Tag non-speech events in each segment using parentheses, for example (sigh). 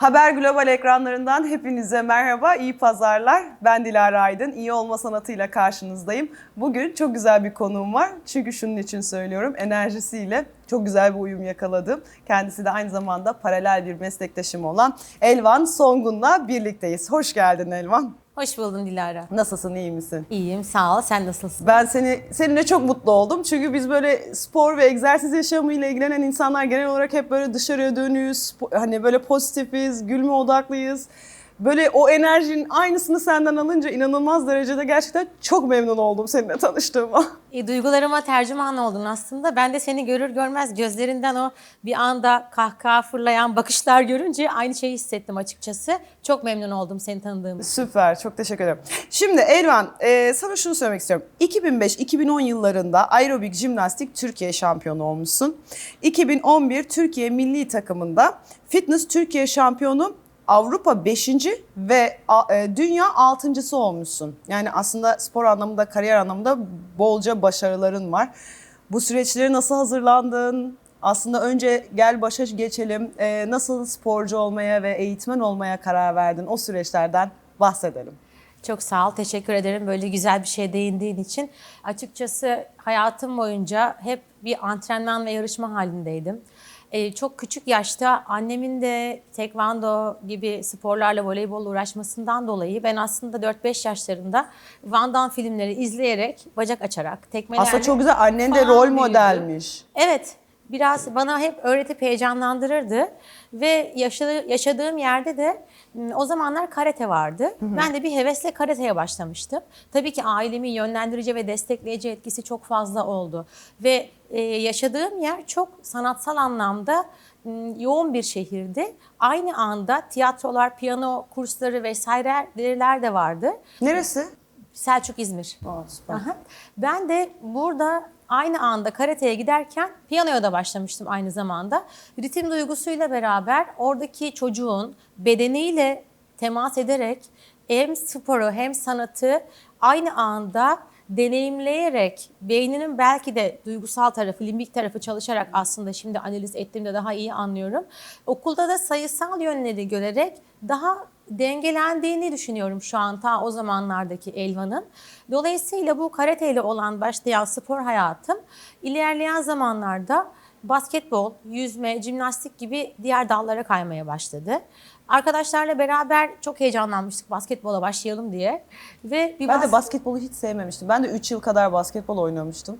Haber Global ekranlarından hepinize merhaba, iyi pazarlar. Ben Dilara Aydın, iyi olma sanatıyla karşınızdayım. Bugün çok güzel bir konuğum var. Çünkü şunun için söylüyorum, enerjisiyle çok güzel bir uyum yakaladım. Kendisi de aynı zamanda paralel bir meslektaşım olan Elvan Songun'la birlikteyiz. Hoş geldin Elvan. Hoş buldun Dilara. Nasılsın, iyi misin? İyiyim, sağ ol. Sen nasılsın? Ben seni seninle çok mutlu oldum. Çünkü biz böyle spor ve egzersiz yaşamıyla ilgilenen insanlar genel olarak hep böyle dışarıya dönüyoruz. Hani böyle pozitifiz, gülme odaklıyız. Böyle o enerjinin aynısını senden alınca inanılmaz derecede gerçekten çok memnun oldum seninle tanıştığıma. E, duygularıma tercüman oldun aslında. Ben de seni görür görmez gözlerinden o bir anda kahkaha fırlayan bakışlar görünce aynı şeyi hissettim açıkçası. Çok memnun oldum seni tanıdığım için. Süper, çok teşekkür ederim. Şimdi Elvan, e, sana şunu söylemek istiyorum. 2005-2010 yıllarında aerobik jimnastik Türkiye şampiyonu olmuşsun. 2011 Türkiye milli takımında fitness Türkiye şampiyonu Avrupa 5. ve e, dünya 6.sı olmuşsun. Yani aslında spor anlamında, kariyer anlamında bolca başarıların var. Bu süreçleri nasıl hazırlandın? Aslında önce gel başa geçelim. E, nasıl sporcu olmaya ve eğitmen olmaya karar verdin? O süreçlerden bahsedelim. Çok sağ ol, teşekkür ederim böyle güzel bir şey değindiğin için. Açıkçası hayatım boyunca hep bir antrenman ve yarışma halindeydim. Ee, çok küçük yaşta annemin de tekvando gibi sporlarla voleybolla uğraşmasından dolayı ben aslında 4-5 yaşlarında Van Damme filmleri izleyerek, bacak açarak, tekmelerle Aslında çok güzel. Annen de falan rol büyüdüm. modelmiş. Evet, biraz bana hep öğretip heyecanlandırırdı ve yaşadı- yaşadığım yerde de o zamanlar karate vardı. Ben de bir hevesle karateye başlamıştım. Tabii ki ailemin yönlendirici ve destekleyici etkisi çok fazla oldu ve e, yaşadığım yer çok sanatsal anlamda yoğun bir şehirdi. Aynı anda tiyatrolar, piyano kursları vesaireler de vardı. Neresi? Selçuk İzmir. Aa, süper. Aha. Ben de burada aynı anda karateye giderken piyanoya da başlamıştım aynı zamanda. Ritim duygusuyla beraber oradaki çocuğun bedeniyle temas ederek hem sporu hem sanatı aynı anda deneyimleyerek beyninin belki de duygusal tarafı, limbik tarafı çalışarak aslında şimdi analiz ettiğimde daha iyi anlıyorum. Okulda da sayısal yönleri görerek daha dengelendiğini düşünüyorum şu an ta o zamanlardaki Elvan'ın. Dolayısıyla bu karateyle olan başlayan spor hayatım ilerleyen zamanlarda basketbol, yüzme, jimnastik gibi diğer dallara kaymaya başladı. Arkadaşlarla beraber çok heyecanlanmıştık basketbola başlayalım diye. Ve bir Ben de bas- basketbolu hiç sevmemiştim. Ben de 3 yıl kadar basketbol oynamıştım.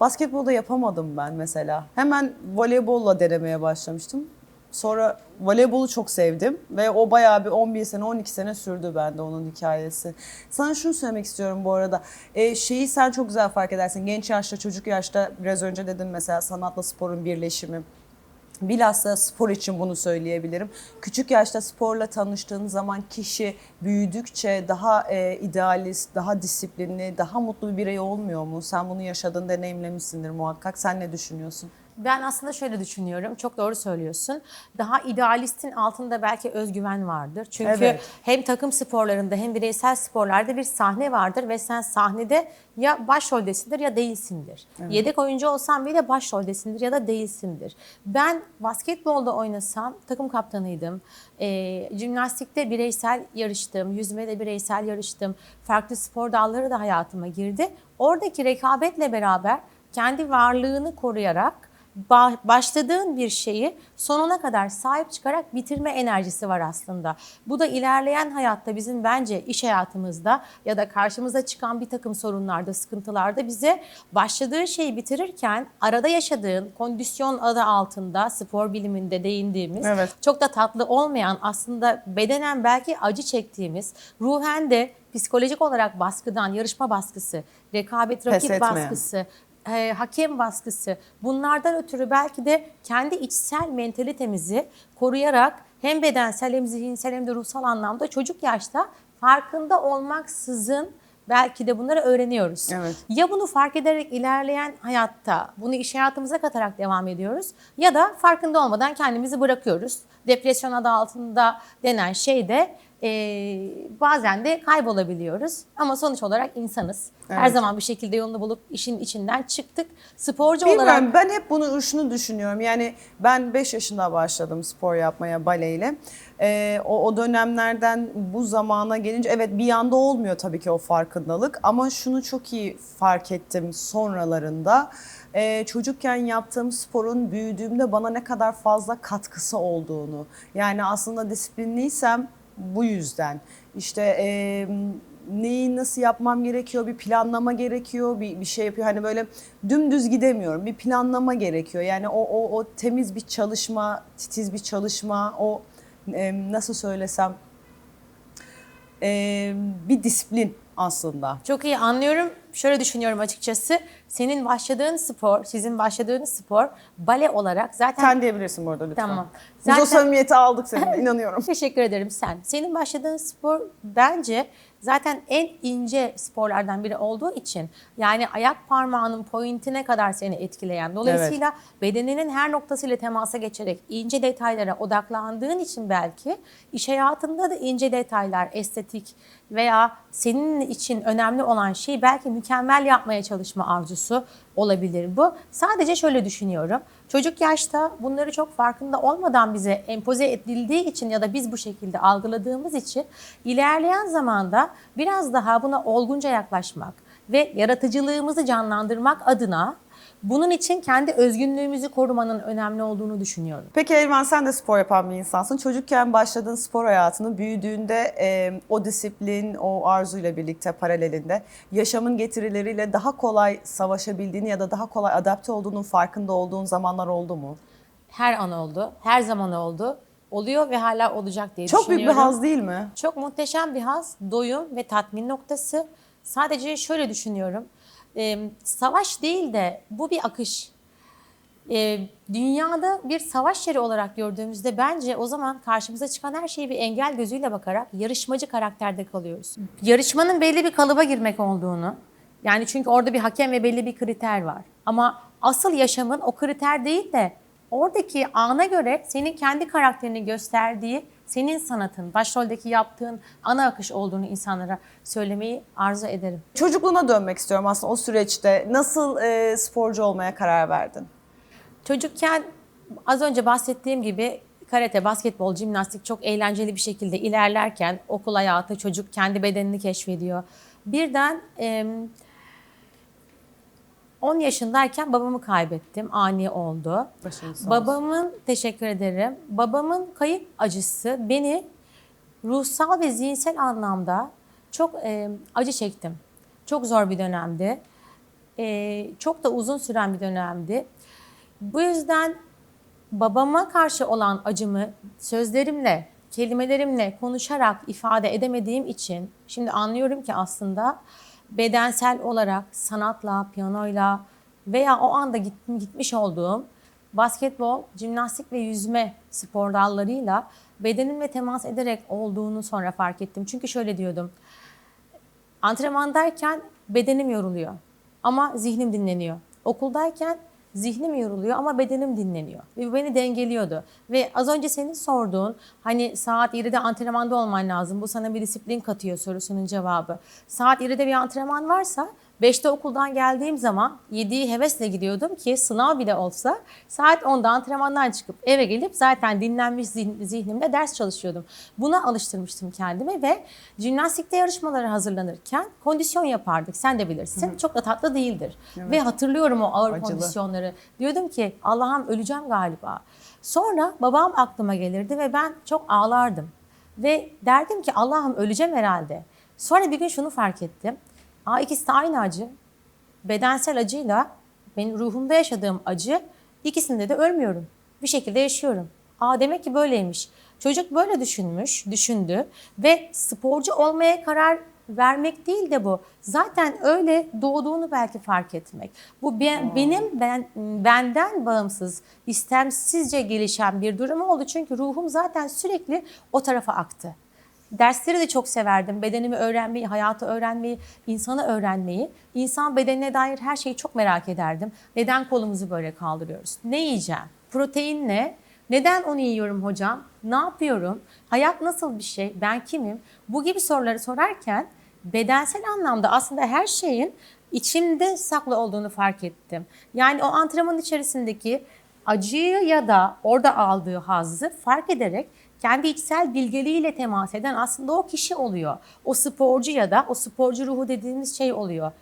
Basketbolda yapamadım ben mesela. Hemen voleybolla denemeye başlamıştım. Sonra voleybolu çok sevdim ve o bayağı bir 11 sene 12 sene sürdü bende onun hikayesi. Sana şunu söylemek istiyorum bu arada. Ee, şeyi sen çok güzel fark edersin. Genç yaşta, çocuk yaşta biraz önce dedim mesela sanatla sporun birleşimi. Bilhassa spor için bunu söyleyebilirim. Küçük yaşta sporla tanıştığın zaman kişi büyüdükçe daha e, idealist, daha disiplinli, daha mutlu bir birey olmuyor mu? Sen bunu yaşadın, deneyimlemişsindir muhakkak. Sen ne düşünüyorsun? Ben aslında şöyle düşünüyorum. Çok doğru söylüyorsun. Daha idealistin altında belki özgüven vardır. Çünkü Evet. hem takım sporlarında hem bireysel sporlarda bir sahne vardır ve sen sahnede ya başroldesindir ya değilsindir. Yedek oyuncu olsan bile başroldesindir ya da değilsindir. Ben basketbolda oynasam takım kaptanıydım. E, jimnastikte bireysel yarıştım. Yüzmede bireysel yarıştım. Farklı spor dalları da hayatıma girdi. Oradaki rekabetle beraber kendi varlığını koruyarak başladığın bir şeyi sonuna kadar sahip çıkarak bitirme enerjisi var aslında. Bu da ilerleyen hayatta bizim bence iş hayatımızda ya da karşımıza çıkan bir takım sorunlarda, sıkıntılarda bize başladığı şeyi bitirirken arada yaşadığın kondisyon adı altında spor biliminde değindiğimiz Evet. çok da tatlı olmayan aslında bedenen belki acı çektiğimiz ruhen de psikolojik olarak baskıdan, yarışma baskısı, rekabet, rakip baskısı, e, hakem baskısı bunlardan ötürü belki de kendi içsel mentalitemizi koruyarak hem bedensel hem zihinsel hem de ruhsal anlamda çocuk yaşta farkında olmaksızın belki de bunları öğreniyoruz. Evet. Ya bunu fark ederek ilerleyen hayatta bunu iş hayatımıza katarak devam ediyoruz ya da farkında olmadan kendimizi bırakıyoruz. Depresyon adı altında denen şey de e, bazen de kaybolabiliyoruz. Ama sonuç olarak insanız. Her Evet. zaman bir şekilde yolunu bulup işin içinden çıktık. Sporcu Bilmiyorum olarak ben hep bunu şunu düşünüyorum. Yani ben 5 yaşında başladım spor yapmaya baleyle. Ee, o, o dönemlerden bu zamana gelince evet bir anda olmuyor tabii ki o farkındalık ama şunu çok iyi fark ettim sonralarında. Ee, çocukken yaptığım sporun büyüdüğümde bana ne kadar fazla katkısı olduğunu. Yani aslında disiplinliysem bu yüzden. İşte e, neyi nasıl yapmam gerekiyor, bir planlama gerekiyor, bir, bir şey yapıyor. Hani böyle dümdüz gidemiyorum, bir planlama gerekiyor. Yani o, o, o temiz bir çalışma, titiz bir çalışma, o e, nasıl söylesem e, bir disiplin aslında. Çok iyi anlıyorum. Şöyle düşünüyorum açıkçası. Senin başladığın spor, sizin başladığınız spor bale olarak zaten Sen diyebilirsin bu arada lütfen. Tamam. Biz o Zaten- samimiyeti aldık seninle (laughs) inanıyorum. Teşekkür ederim sen. Senin başladığın spor bence zaten en ince sporlardan biri olduğu için yani ayak parmağının pointine kadar seni etkileyen. Dolayısıyla bedeninin her noktasıyla temasa geçerek ince detaylara odaklandığın için belki iş hayatında da ince detaylar, estetik veya senin için önemli olan şey belki mükemmel yapmaya çalışma arzusu olabilir bu. Sadece şöyle düşünüyorum. Çocuk yaşta bunları çok farkında olmadan bize empoze edildiği için ya da biz bu şekilde algıladığımız için ilerleyen zamanda biraz daha buna olgunca yaklaşmak ve yaratıcılığımızı canlandırmak adına bunun için kendi özgünlüğümüzü korumanın önemli olduğunu düşünüyorum. Peki Elvan sen de spor yapan bir insansın. Çocukken başladığın spor hayatını büyüdüğünde e, o disiplin, o arzuyla birlikte paralelinde yaşamın getirileriyle daha kolay savaşabildiğini ya da daha kolay adapte olduğunun farkında olduğun zamanlar oldu mu? Her an oldu, her zaman oldu, oluyor ve hala olacak diye Çok büyük bir düşünüyorum. haz değil mi? Çok muhteşem bir haz, doyum ve tatmin noktası. Sadece şöyle düşünüyorum. Ee, savaş değil de bu bir akış. Ee, dünyada bir savaş yeri olarak gördüğümüzde bence o zaman karşımıza çıkan her şeyi bir engel gözüyle bakarak yarışmacı karakterde kalıyoruz. Yarışmanın belli bir kalıba girmek olduğunu, yani çünkü orada bir hakem ve belli bir kriter var. Ama asıl yaşamın o kriter değil de oradaki ana göre senin kendi karakterini gösterdiği senin sanatın, başroldeki yaptığın ana akış olduğunu insanlara söylemeyi arzu ederim. Çocukluğuna dönmek istiyorum aslında o süreçte. Nasıl e, sporcu olmaya karar verdin? Çocukken az önce bahsettiğim gibi karate, basketbol, jimnastik çok eğlenceli bir şekilde ilerlerken okul hayatı çocuk kendi bedenini keşfediyor. Birden em, 10 yaşındayken babamı kaybettim. Ani oldu. Başınız. Babamın teşekkür ederim. Babamın kayıp acısı beni ruhsal ve zihinsel anlamda çok e, acı çektim. Çok zor bir dönemdi. E, çok da uzun süren bir dönemdi. Bu yüzden babama karşı olan acımı sözlerimle, kelimelerimle konuşarak ifade edemediğim için şimdi anlıyorum ki aslında bedensel olarak sanatla, piyanoyla veya o anda git- gitmiş olduğum basketbol, jimnastik ve yüzme spor dallarıyla bedenimle temas ederek olduğunu sonra fark ettim. Çünkü şöyle diyordum. Antrenmandayken bedenim yoruluyor ama zihnim dinleniyor. Okuldayken zihnim yoruluyor ama bedenim dinleniyor. Ve bu beni dengeliyordu. Ve az önce senin sorduğun hani saat 7'de antrenmanda olman lazım. Bu sana bir disiplin katıyor sorusunun cevabı. Saat 7'de bir antrenman varsa 5'te okuldan geldiğim zaman 7'yi hevesle gidiyordum ki sınav bile olsa saat 10'da antrenmandan çıkıp eve gelip zaten dinlenmiş zihn- zihnimle ders çalışıyordum. Buna alıştırmıştım kendimi ve jimnastikte yarışmalara hazırlanırken kondisyon yapardık. Sen de bilirsin. Çok da tatlı değildir. Ve hatırlıyorum o ağır Acılı. kondisyonları. Diyordum ki Allah'ım öleceğim galiba. Sonra babam aklıma gelirdi ve ben çok ağlardım. Ve derdim ki Allah'ım öleceğim herhalde. Sonra bir gün şunu fark ettim. Aa ikisi de aynı acı. Bedensel acıyla benim ruhumda yaşadığım acı ikisinde de ölmüyorum. Bir şekilde yaşıyorum. Aa demek ki böyleymiş. Çocuk böyle düşünmüş, düşündü ve sporcu olmaya karar vermek değil de bu. Zaten öyle doğduğunu belki fark etmek. Bu be- benim ben benden bağımsız, istemsizce gelişen bir durum oldu. Çünkü ruhum zaten sürekli o tarafa aktı. Dersleri de çok severdim. Bedenimi öğrenmeyi, hayatı öğrenmeyi, insanı öğrenmeyi. İnsan bedenine dair her şeyi çok merak ederdim. Neden kolumuzu böyle kaldırıyoruz? Ne yiyeceğim? Protein ne? Neden onu yiyorum hocam? Ne yapıyorum? Hayat nasıl bir şey? Ben kimim? Bu gibi soruları sorarken bedensel anlamda aslında her şeyin içimde saklı olduğunu fark ettim. Yani o antrenman içerisindeki acıyı ya da orada aldığı hazzı fark ederek kendi içsel bilgeliğiyle temas eden aslında o kişi oluyor. O sporcu ya da o sporcu ruhu dediğimiz şey oluyor.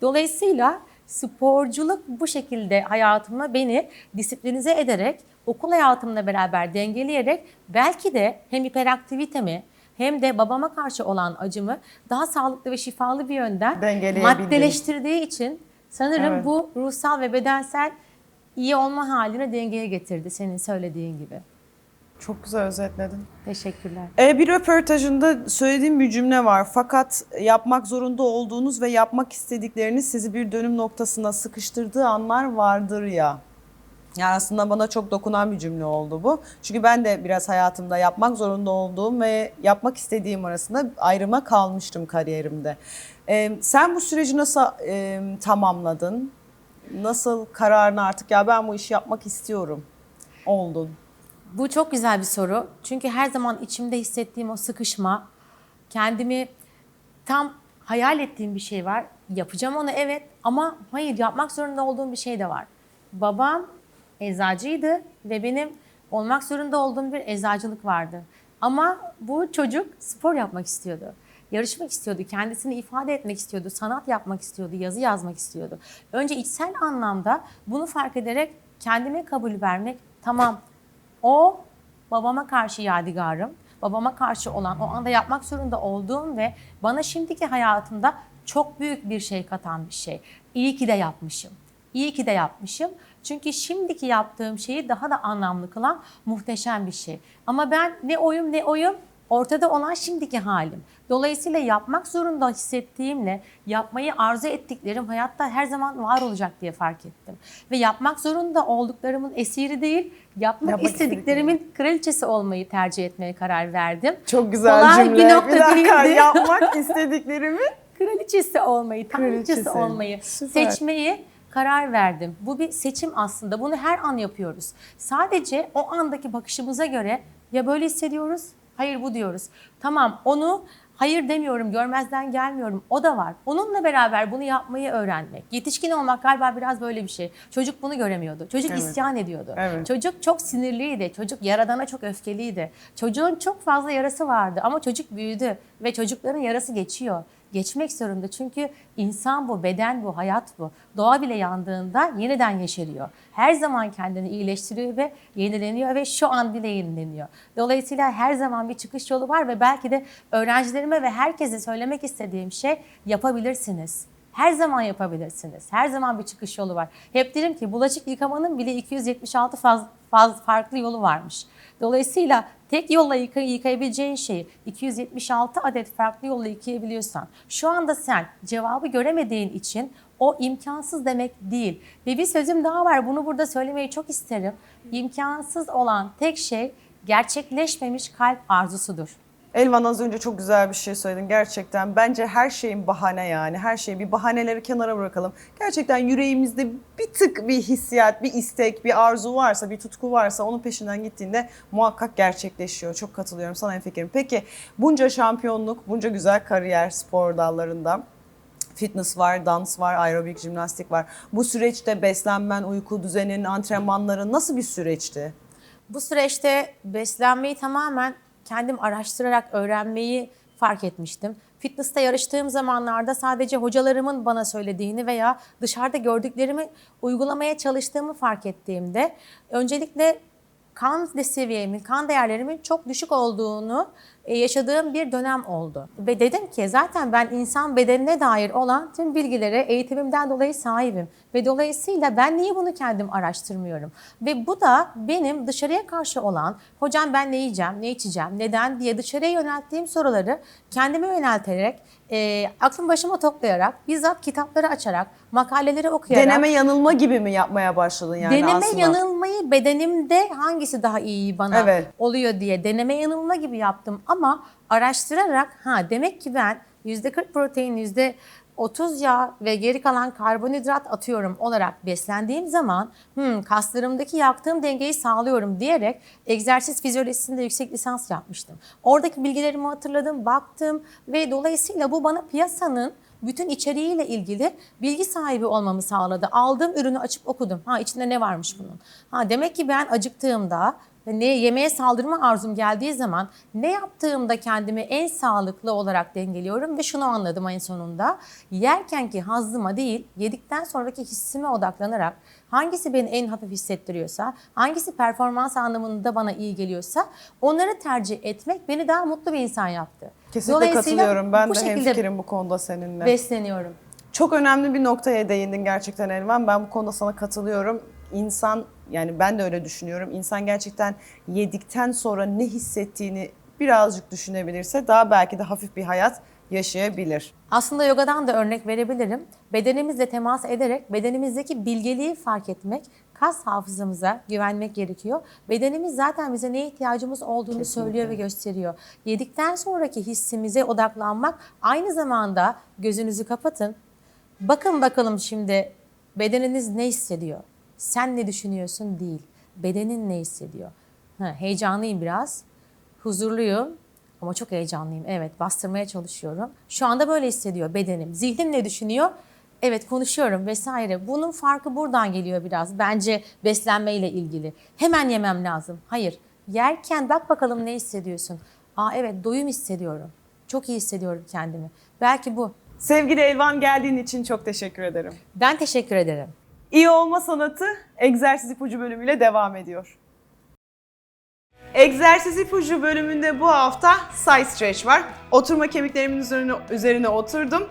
Dolayısıyla sporculuk bu şekilde hayatıma beni disiplinize ederek, okul hayatımla beraber dengeleyerek belki de hem hiperaktivitemi hem de babama karşı olan acımı daha sağlıklı ve şifalı bir yönden maddeleştirdiği için sanırım Evet. bu ruhsal ve bedensel iyi olma haline dengeye getirdi senin söylediğin gibi. Çok güzel özetledin. Teşekkürler. E, bir röportajında söylediğim bir cümle var. Fakat yapmak zorunda olduğunuz ve yapmak istedikleriniz sizi bir dönüm noktasına sıkıştırdığı anlar vardır ya. Yani aslında bana çok dokunan bir cümle oldu bu. Çünkü ben de biraz hayatımda yapmak zorunda olduğum ve yapmak istediğim arasında ayrıma kalmıştım kariyerimde. E, sen bu süreci nasıl e, tamamladın? Nasıl kararını artık ya ben bu işi yapmak istiyorum oldun? Bu çok güzel bir soru. Çünkü her zaman içimde hissettiğim o sıkışma, kendimi tam hayal ettiğim bir şey var. Yapacağım onu evet ama hayır yapmak zorunda olduğum bir şey de var. Babam eczacıydı ve benim olmak zorunda olduğum bir eczacılık vardı. Ama bu çocuk spor yapmak istiyordu. Yarışmak istiyordu, kendisini ifade etmek istiyordu, sanat yapmak istiyordu, yazı yazmak istiyordu. Önce içsel anlamda bunu fark ederek kendime kabul vermek, tamam o babama karşı yadigarım. Babama karşı olan o anda yapmak zorunda olduğum ve bana şimdiki hayatımda çok büyük bir şey katan bir şey. İyi ki de yapmışım. İyi ki de yapmışım. Çünkü şimdiki yaptığım şeyi daha da anlamlı kılan muhteşem bir şey. Ama ben ne oyum ne oyum ortada olan şimdiki halim. Dolayısıyla yapmak zorunda hissettiğimle yapmayı arzu ettiklerim hayatta her zaman var olacak diye fark ettim. Ve yapmak zorunda olduklarımın esiri değil, yapmak, Yapmak istediklerimin kraliçesi olmayı tercih etmeye karar verdim. Çok güzel Kolay cümle. bir nokta dakika, değildi. (laughs) yapmak istediklerimi kraliçesi olmayı, Kraliçesi. olmayı Süper. seçmeyi karar verdim. Bu bir seçim aslında. Bunu her an yapıyoruz. Sadece o andaki bakışımıza göre ya böyle hissediyoruz, hayır bu diyoruz. Tamam onu hayır demiyorum, görmezden gelmiyorum. O da var. Onunla beraber bunu yapmayı öğrenmek. Yetişkin olmak galiba biraz böyle bir şey. Çocuk bunu göremiyordu. Çocuk Evet. isyan ediyordu. Evet. Çocuk çok sinirliydi. Çocuk yaradana çok öfkeliydi. Çocuğun çok fazla yarası vardı ama çocuk büyüdü ve çocukların yarası geçiyor. Geçmek zorunda çünkü insan bu, beden bu, hayat bu. Doğa bile yandığında yeniden yeşeriyor. Her zaman kendini iyileştiriyor ve yenileniyor ve şu an bile yenileniyor. Dolayısıyla her zaman bir çıkış yolu var ve belki de öğrencilerime ve herkese söylemek istediğim şey yapabilirsiniz. Her zaman yapabilirsiniz. Her zaman bir çıkış yolu var. Hep derim ki bulaşık yıkamanın bile 276 faz, faz, farklı yolu varmış. Dolayısıyla tek yolla yıka, yıkayabileceğin şeyi 276 adet farklı yolla yıkayabiliyorsan şu anda sen cevabı göremediğin için o imkansız demek değil. Ve bir sözüm daha var bunu burada söylemeyi çok isterim. İmkansız olan tek şey gerçekleşmemiş kalp arzusudur. Elvan az önce çok güzel bir şey söyledin gerçekten. Bence her şeyin bahane yani. Her şey bir bahaneleri kenara bırakalım. Gerçekten yüreğimizde bir tık bir hissiyat, bir istek, bir arzu varsa, bir tutku varsa onun peşinden gittiğinde muhakkak gerçekleşiyor. Çok katılıyorum sana en fikrim. Peki bunca şampiyonluk, bunca güzel kariyer spor dallarında fitness var, dans var, aerobik, jimnastik var. Bu süreçte beslenmen, uyku düzenin, antrenmanların nasıl bir süreçti? Bu süreçte beslenmeyi tamamen kendim araştırarak öğrenmeyi fark etmiştim. Fitness'te yarıştığım zamanlarda sadece hocalarımın bana söylediğini veya dışarıda gördüklerimi uygulamaya çalıştığımı fark ettiğimde öncelikle kan seviyemin, kan değerlerimin çok düşük olduğunu yaşadığım bir dönem oldu. Ve dedim ki zaten ben insan bedenine dair olan tüm bilgilere eğitimimden dolayı sahibim. Ve dolayısıyla ben niye bunu kendim araştırmıyorum? Ve bu da benim dışarıya karşı olan, hocam ben ne yiyeceğim, ne içeceğim, neden diye dışarıya yönelttiğim soruları kendime yönelterek, e, aklım başıma toplayarak, bizzat kitapları açarak, makaleleri okuyarak... Deneme yanılma gibi mi yapmaya başladın yani deneme aslında? yanılmayı bedenimde hangisi daha iyi bana Evet. oluyor diye deneme yanılma gibi yaptım ama araştırarak ha demek ki ben %40 protein, 30 yağ ve geri kalan karbonhidrat atıyorum olarak beslendiğim zaman "Hmm, kaslarımdaki yaktığım dengeyi sağlıyorum diyerek egzersiz fizyolojisinde yüksek lisans yapmıştım. Oradaki bilgilerimi hatırladım, baktım ve dolayısıyla bu bana piyasanın bütün içeriğiyle ilgili bilgi sahibi olmamı sağladı. Aldığım ürünü açıp okudum. Ha içinde ne varmış bunun? Ha demek ki ben acıktığımda ne yemeğe saldırma arzum geldiği zaman ne yaptığımda kendimi en sağlıklı olarak dengeliyorum ve şunu anladım en sonunda. Yerken ki hazzıma değil, yedikten sonraki hissime odaklanarak hangisi beni en hafif hissettiriyorsa, hangisi performans anlamında bana iyi geliyorsa onları tercih etmek beni daha mutlu bir insan yaptı. Kesinlikle katılıyorum. Ben bu de hemfikirim bu konuda seninle. besleniyorum. Çok önemli bir noktaya değindin gerçekten Elvan. Ben bu konuda sana katılıyorum. İnsan yani ben de öyle düşünüyorum. İnsan gerçekten yedikten sonra ne hissettiğini birazcık düşünebilirse daha belki de hafif bir hayat yaşayabilir. Aslında yogadan da örnek verebilirim. Bedenimizle temas ederek bedenimizdeki bilgeliği fark etmek, kas hafızamıza güvenmek gerekiyor. Bedenimiz zaten bize neye ihtiyacımız olduğunu söylüyor ve gösteriyor. Yedikten sonraki hissimize odaklanmak aynı zamanda gözünüzü kapatın. Bakın bakalım şimdi bedeniniz ne hissediyor? Sen ne düşünüyorsun değil. Bedenin ne hissediyor? Ha, heyecanlıyım biraz. Huzurluyum ama çok heyecanlıyım. Evet bastırmaya çalışıyorum. Şu anda böyle hissediyor bedenim. Zihnim ne düşünüyor? Evet konuşuyorum vesaire. Bunun farkı buradan geliyor biraz. Bence beslenmeyle ilgili. Hemen yemem lazım. Hayır. Yerken bak bakalım ne hissediyorsun. Aa evet doyum hissediyorum. Çok iyi hissediyorum kendimi. Belki bu. Sevgili Elvan geldiğin için çok teşekkür ederim. Ben teşekkür ederim. İyi olma sanatı egzersiz ipucu bölümüyle devam ediyor. Egzersiz ipucu bölümünde bu hafta side stretch var. Oturma kemiklerimin üzerine, üzerine oturdum.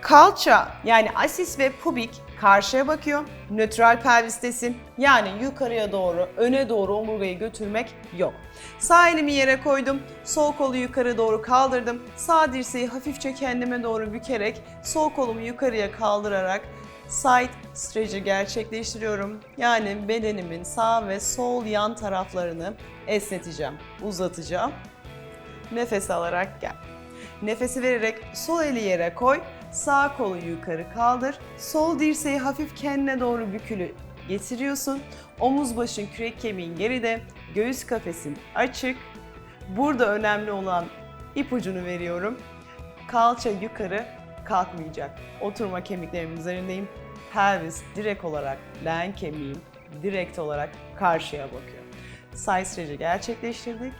Kalça yani asis ve pubik karşıya bakıyor. Nötral pelvistesin yani yukarıya doğru, öne doğru omurgayı götürmek yok. Sağ elimi yere koydum. Sol kolu yukarı doğru kaldırdım. Sağ dirseği hafifçe kendime doğru bükerek sol kolumu yukarıya kaldırarak side stretch'i gerçekleştiriyorum. Yani bedenimin sağ ve sol yan taraflarını esneteceğim, uzatacağım. Nefes alarak gel. Nefesi vererek sol eli yere koy, sağ kolu yukarı kaldır. Sol dirseği hafif kendine doğru bükülü getiriyorsun. Omuz başın kürek kemiğin geride, göğüs kafesin açık. Burada önemli olan ipucunu veriyorum. Kalça yukarı kalkmayacak. Oturma kemiklerimin üzerindeyim. Pelvis direkt olarak leğen kemiğim direkt olarak karşıya bakıyor. Side stretch'i gerçekleştirdik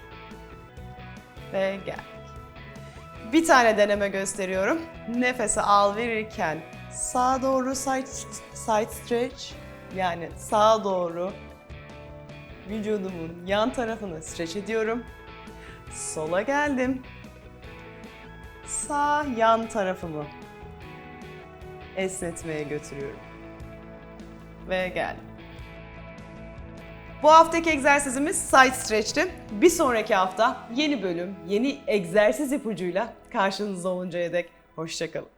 ve geldik. Bir tane deneme gösteriyorum. Nefesi al verirken sağa doğru side, side stretch yani sağa doğru vücudumun yan tarafını stretch ediyorum. Sola geldim. Sağ yan tarafımı esnetmeye götürüyorum. Ve geldim. Bu haftaki egzersizimiz side stretch'ti. Bir sonraki hafta yeni bölüm, yeni egzersiz ipucuyla karşınızda oluncaya dek hoşçakalın.